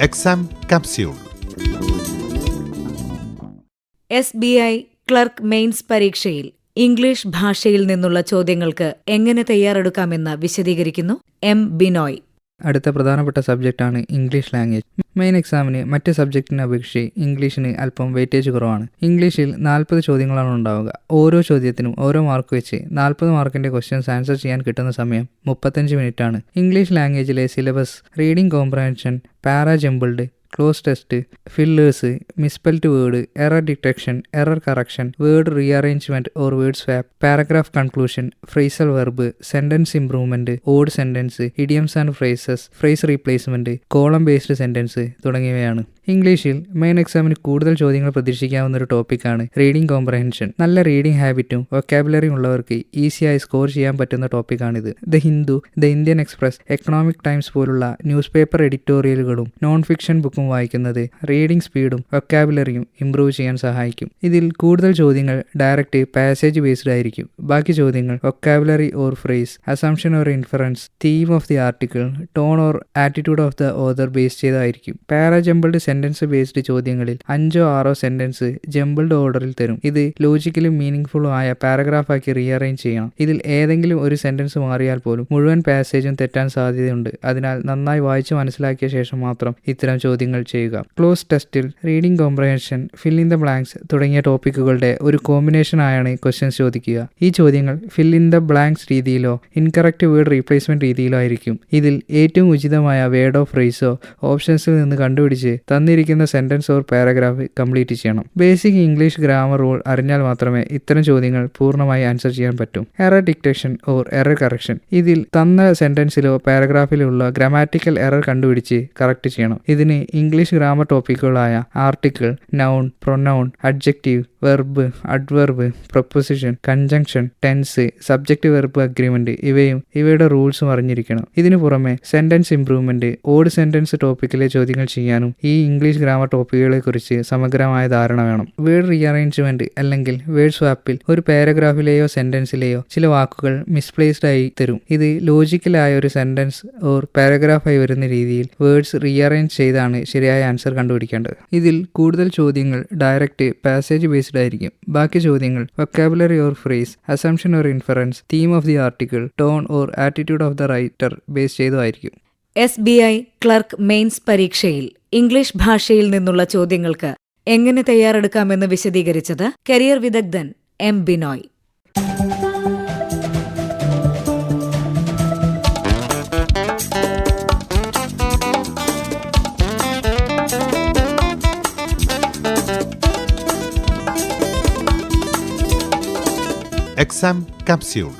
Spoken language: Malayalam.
Exam capsule S B I clerk mains പരീക്ഷയിൽ ഇംഗ്ലീഷ് ഭാഷയിൽ നിന്നുള്ള ചോദ്യങ്ങൾക്ക് എങ്ങനെ തയ്യാറെടുക്കാമെന്ന് വിശദീകരിക്കുന്നു എം ബിനോയ്. അടുത്ത പ്രധാനപ്പെട്ട സബ്ജക്റ്റാണ് ഇംഗ്ലീഷ് ലാംഗ്വേജ് മെയിൻ എക്സാമിന് മറ്റ് സബ്ജക്റ്റിനെ അപേക്ഷിച്ച് ഇംഗ്ലീഷിന് അല്പം വെയിറ്റേജ് കുറവാണ്. ഇംഗ്ലീഷിൽ നാൽപ്പത് ചോദ്യങ്ങളാണ് ഉണ്ടാവുക. ഓരോ ചോദ്യത്തിനും ഓരോ മാർക്ക് വെച്ച് നാൽപ്പത് മാർക്കിന്റെ ക്വസ്റ്റ്യൻസ് ആൻസർ ചെയ്യാൻ കിട്ടുന്ന സമയം മുപ്പത്തഞ്ച് മിനിറ്റാണ് English ലാംഗ്വേജിലെ syllabus reading comprehension para jumbled cloze test fillers misspelt word error detection error correction word rearrangement or word swap paragraph conclusion phrasal verb sentence improvement odd sentence idioms and phrases phrase replacement column based sentence തുടങ്ങിയവയാണ്. ഇംഗ്ലീഷിൽ മെയിൻ എക്സാമിന് കൂടുതൽ ചോദ്യങ്ങൾ പ്രതീക്ഷിക്കാവുന്ന ഒരു ടോപ്പിക്കാണ് റീഡിംഗ് കോംപ്രഹെൻഷൻ നല്ല റീഡിംഗ് ഹാബിറ്റും വൊക്കാബുലറിയും ഉള്ളവർക്ക് ഈസിയായി സ്കോർ ചെയ്യാൻ പറ്റുന്ന ടോപ്പിക്കാണിത് the Hindu the Indian Express Economic Times പോലുള്ള ന്യൂസ് പേപ്പർ എഡിറ്റോറിയലുകളും നോൺ ഫിക്ഷൻ ബുക്കും വായിക്കുന്നത് റീഡിംഗ് സ്പീഡും വൊക്കാബുലറിയും ഇംപ്രൂവ് ചെയ്യാൻ സഹായിക്കും. ഇതിൽ കൂടുതൽ ചോദ്യങ്ങൾ ഡയറക്റ്റ് പാസേജ് ബേസ്ഡ് ആയിരിക്കും. ബാക്കി ചോദ്യങ്ങൾ vocabulary or phrase assumption or inference theme of the article tone or attitude of the author base ചെയ്തായിരിക്കും para jumbled sentence based ചോദ്യങ്ങളിൽ അഞ്ചോ ആറോ സെന്റൻസ് ജംബിൾഡ് ഓർഡറിൽ തരും. ഇത് ലോജിക്കലും മീനിങ് ഫുള്ളും ആയ പാരഗ്രാഫാക്കി റീഅറേഞ്ച് ചെയ്യണം. ഇതിൽ ഏതെങ്കിലും ഒരു സെന്റൻസ് മാറിയാൽ പോലും മുഴുവൻ പാസേജും തെറ്റാൻ സാധ്യതയുണ്ട്. അതിനാൽ നന്നായി വായിച്ച് മനസ്സിലാക്കിയ ശേഷം മാത്രം ഇത്തരം ചോദ്യങ്ങൾ ചെയ്യുക. ക്ലോസ് ടെസ്റ്റിൽ reading comprehension fill in the blanks തുടങ്ങിയ ടോപ്പിക്കുകളുടെ ഒരു കോമ്പിനേഷൻ ആയാണ് ക്വസ്റ്റ്യൻസ് ചോദിക്കുക. ഈ ചോദ്യങ്ങൾ ഫിൽ ഇൻ ദ ബ്ലാങ്ക്സ് രീതിയിലോ ഇൻകറക്റ്റ് വേർഡ് റീപ്ലേസ്മെന്റ് രീതിയിലോ ആയിരിക്കും. ഇതിൽ ഏറ്റവും ഉചിതമായ വേർഡോ ഫ്രേസോ ഓപ്ഷൻസിൽ നിന്ന് കണ്ടുപിടിച്ച് തന്നിരിക്കുന്ന സെന്റൻസ് ഓർ പാരഗ്രാഫ് കംപ്ലീറ്റ് ചെയ്യണം. ബേസിക് ഇംഗ്ലീഷ് ഗ്രാമർ റൂൾ അറിഞ്ഞാൽ മാത്രമേ ഇത്തരം ചോദ്യങ്ങൾ പൂർണമായി ആൻസർ ചെയ്യാൻ പറ്റൂ. Error detection or error correction ഇതിൽ തന്ന സെന്റൻസിലോ പാരഗ്രാഫിലോ ഉള്ള ഗ്രാമാറ്റിക്കൽ എറർ കണ്ടുപിടിച്ച് കറക്റ്റ് ചെയ്യണം. ഇതിന് English grammar ടോപ്പിക്കുകളായ article noun pronoun adjective verb adverb preposition conjunction tense subject verb agreement ഇവയും ഇവയുടെ റൂൾസും അറിഞ്ഞിരിക്കണം. ഇതിനു പുറമെ സെന്റൻസ് ഇംപ്രൂവ്മെന്റ് ഓഡ് സെന്റൻസ് ടോപ്പിക്കിലെ ചോദ്യങ്ങൾ ചെയ്യാനും ഈ ഇംഗ്ലീഷ് ഗ്രാമർ ടോപ്പിക്കുകളെ കുറിച്ച് സമഗ്രമായ ധാരണ വേണം. വേർഡ് റീഅറേഞ്ച്മെന്റ് അല്ലെങ്കിൽ വേർഡ് സ്വാപ്പിൽ ഒരു പാരഗ്രാഫിലെയോ സെന്റൻസിലെയോ ചില വാക്കുകൾ മിസ്പ്ലേസ്ഡ് ആയി തരും. ഇത് ലോജിക്കലായ ഒരു സെന്റൻസ് ഓർ പാരഗ്രാഫായി വരുന്ന രീതിയിൽ വേർഡ്സ് റീഅറേഞ്ച് ചെയ്താണ് ശരിയായ ആൻസർ കണ്ടുപിടിക്കേണ്ടത്. ഇതിൽ കൂടുതൽ ചോദ്യങ്ങൾ ഡയറക്റ്റ് പാസേജ് ബേസ്ഡ് ആയിരിക്കും. ബാക്കി ചോദ്യങ്ങൾ vocabulary or phrase assumption or inference theme of the article tone or attitude of the writer base ചെയ്തതായിരിക്കും. S B I clerk mains പരീക്ഷയിൽ ഇംഗ്ലീഷ് ഭാഷയിൽ നിന്നുള്ള ചോദ്യങ്ങൾക്ക് എങ്ങനെ തയ്യാറെടുക്കാമെന്ന് വിശദീകരിച്ചത് കരിയർ വിദഗ്ധൻ എം ബിനോയ്. Exam capsule